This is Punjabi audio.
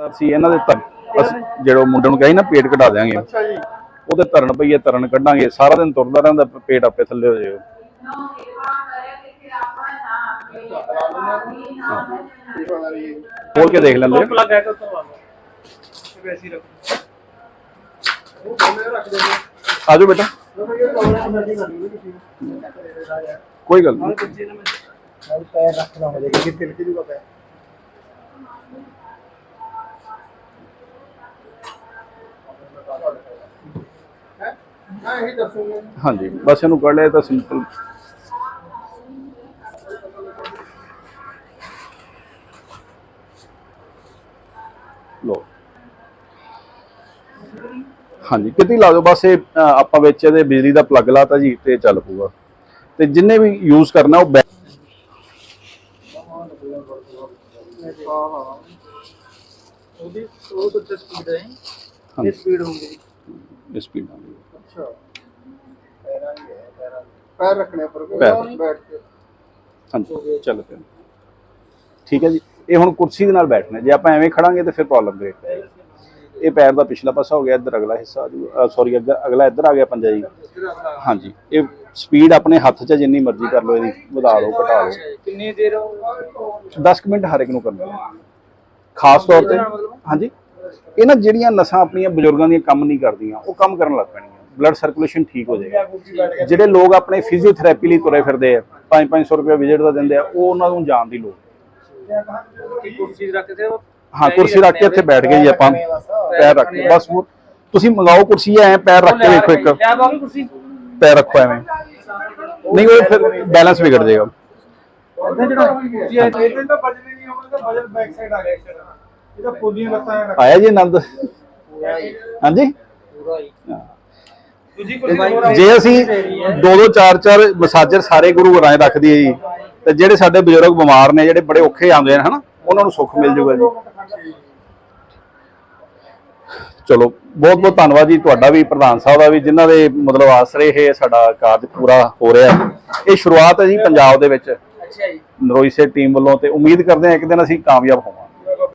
ਅਸੀਂ ਇਹਨਾਂ ਦੇ ਤਰ ਬਸ ਜਿਹੜਾ ਮੁੰਡੇ ਨੂੰ ਕਹੀ ਨਾ ਪੇਟ ਘਟਾ ਦਿਆਂਗੇ। ਅੱਛਾ ਜੀ। ਉਹਦੇ ਤਰਨ ਪਈਏ ਤਰਨ ਕੱਢਾਂਗੇ। ਸਾਰਾ ਦਿਨ ਤੁਰਦਾ ਰਹਿੰਦਾ ਪੇਟ ਆਪੇ ਥੱਲੇ ਹੋ ਜਾਏਗਾ। ਖੋਲ ਕੇ ਦੇਖ ਲੈਂਦੇ ਪਲੱਗ ਹੈ ਆ ਵੈਸੇ ਰੱਖੋ ਉਹ ਕੋਨੇ ਰੱਖ ਦੇ ਆਜੋ ਬੇਟਾ। ਕੋਈ ਗੱਲ ਨਹੀਂ ਪੈਰ ਰੱਖਣਾ ਹੋ ਜਾਏਗਾ ਕਿ ਤਿਲਕ ਜੂਗਾ ਪੈਰ ਹਾਂ ਇਹੀ ਦੱਸੂਗੇ। ਹਾਂਜੀ ਬਸ ਇਹਨੂੰ ਕੱਢ ਲਿਆ ਤਾਂ ਸਿੰਪਲ ਲੋ ਹਾਂਜੀ ਕਿਤੇ ਲਾ ਦਿਓ ਬਸ ਇਹ ਆਪਾਂ ਵਿੱਚ ਇਹਦੇ ਬਿਜਲੀ ਦਾ ਪਲੱਗ ਲਾਤਾ ਜੀ ਤੇ ਚੱਲ ਪੂਗਾ ਤੇ ਜਿੰਨੇ ਵੀ ਯੂਜ਼ ਕਰਨਾ ਉਹ ਉਹਦੀ ਉਹ ਤੋਂ ਸਪੀਡ ਹੈ। ਇਹ ਸਪੀਡ ਹੋਊਗੀ। ਕੇ। ਹਾਂਜੀ ਚੱਲ ਪਿਆ ਠੀਕ ਹੈ ਜੀ। ਇਹ ਹੁਣ ਕੁਰਸੀ ਦੇ ਨਾਲ ਬੈਠਣਾ। ਜੇ ਆਪਾਂ ਐਵੇਂ ਖੜਾਂਗੇ ਤੇ ਫਿਰ ਪ੍ਰੋਬਲਮ ਕਰੇ ਇਹ ਪੈਰ ਦਾ ਪਿਛਲਾ ਪਾਸਾ ਹੋ ਗਿਆ ਇੱਧਰ ਅਗਲਾ ਹਿੱਸਾ ਆ ਜੂਗਾ ਸੌਰੀ ਅਗਲਾ ਇੱਧਰ ਆ ਗਿਆ ਪੰਜਾ ਜੀ ਹਾਂਜੀ। ਇਹ ਸਪੀਡ ਆਪਣੇ ਹੱਥ 'ਚ ਜਿੰਨੀ ਮਰਜ਼ੀ ਕਰ ਲਓ ਇਹਦੀ। ਵਧਾ ਲਓ ਘਟਾ ਲਓ। ਕਿੰਨੀ ਦੇਰ ਉਹ 10 ਕੁ ਮਿੰਟ ਹਰ ਇੱਕ ਨੂੰ ਕਰਨਾ। ਖਾਸ ਤੌਰ ਤੇ ਹਾਂਜੀ? ਇਹ ਨਾ ਜਿਹੜੀਆਂ ਨਸਾਂ ਆਪਣੀਆਂ ਬਜ਼ੁਰਗਾਂ ਦੀਆਂ ਕੰਮ ਨਹੀਂ ਕਰਦੀਆਂ ਉਹ ਕੰਮ ਕਰਨ ਲੱਗ ਪੈਣੀਆਂ ਬਲੱਡ ਸਰਕੂਲੇਸ਼ਨ ਠੀਕ ਹੋ ਜਾਏਗਾ। ਜਿਹੜੇ ਲੋਕ ਆਪਣੇ ਫਿਜ਼ੀਓਥੈਰੇਪੀ ਲਈ ਤੁਰੇ ਫਿਰਦੇ ਆ 5-500 ਰੁਪਏ ਵਿਜ਼ਿਟ ਦਾ ਦਿੰਦੇ ਆ ਉਹ ਉਹਨਾਂ ਨੂੰ ਜਾਣ ਦੀ ਲੋੜ ਕਿ ਕੁਰਸੀ ਰੱਖ ਕੇ ਉਹ ਹਾਂ ਕੁਰਸੀ ਰੱਖ ਕੇ ਇੱਥੇ ਬੈਠ ਗਏ ਜੀ ਆਪਾਂ। ਪੈਰ ਰੱਖ ਕੇ ਬਸ ਤੁਸੀਂ ਮੰਗਾਓ ਕੁਰਸੀ ਐ ਪੈਰ ਰੱਖ ਕੇ ਵੇਖੋ ਇੱਕ। ਪੈਰ ਰੱਖੋ ਐਵੇਂ। ਨਹੀਂ ਉਹ ਫਿਰ ਬੈਲੈਂਸ ਵਿਗੜ ਜਾਏਗਾ। ਇੱਥੇ ਜਿਹੜਾ ਜੀ ਇਹਦੇ ਤਾਂ ਵਜਨ ਨਹੀਂ ਹੋਣਾ ਤਾਂ ਵਜਨ ਬੈਕ ਸਾਈਡ ਆ ਗਿਆ ਇਹਦਾ ਪੋਲੀਆਂ ਲੱਤਾਂ ਐਂ ਰੱਖ। ਆਇਆ ਜੀ ਆਨੰਦ? ਹਾਂਜੀ? ਹੀ ਹਾਂ। ਜੇ ਅਸੀਂ ਦੋ ਦੋ ਚਾਰ ਚਾਰ ਮਸਾਜਰ ਸਾਰੇ ਗੁਰੂ ਘਰਾਂ 'ਚ ਰੱਖ ਦਈਏ ਜੀ ਤੇ ਜਿਹੜੇ ਸਾਡੇ ਬਜ਼ੁਰਗ ਬਿਮਾਰ ਨੇ ਜਿਹੜੇ ਬੜੇ ਔਖੇ ਆਉਂਦੇ ਨੇ ਹਨਾ ਉਹਨਾਂ ਨੂੰ ਸੁੱਖ ਮਿਲ ਜਾਊਗਾ ਜੀ। ਚਲੋ ਬਹੁਤ ਬਹੁਤ ਧੰਨਵਾਦ ਜੀ ਤੁਹਾਡਾ ਵੀ ਪ੍ਰਧਾਨ ਸਾਹਿਬ ਦਾ ਵੀ ਜਿਨ੍ਹਾਂ ਦੇ ਮਤਲਬ ਆਸਰੇ ਇਹ ਸਾਡਾ ਕਾਰਜ ਪੂਰਾ ਹੋ ਰਿਹਾ ਹੈ। ਇਹ ਸ਼ੁਰੂਆਤ ਹੈ ਜੀ ਪੰਜਾਬ ਦੇ ਵਿੱਚ। ਅੱਛਾ ਜੀ। ਨਰੋਈ ਸੇ ਟੀਮ ਵੱਲੋਂ ਤੇ ਉਮੀਦ ਕਰਦੇ ਹਾਂ ਇੱਕ ਦਿਨ ਅਸੀਂ ਕਾਮਯਾਬ ਹੋਵਾਂਗੇ।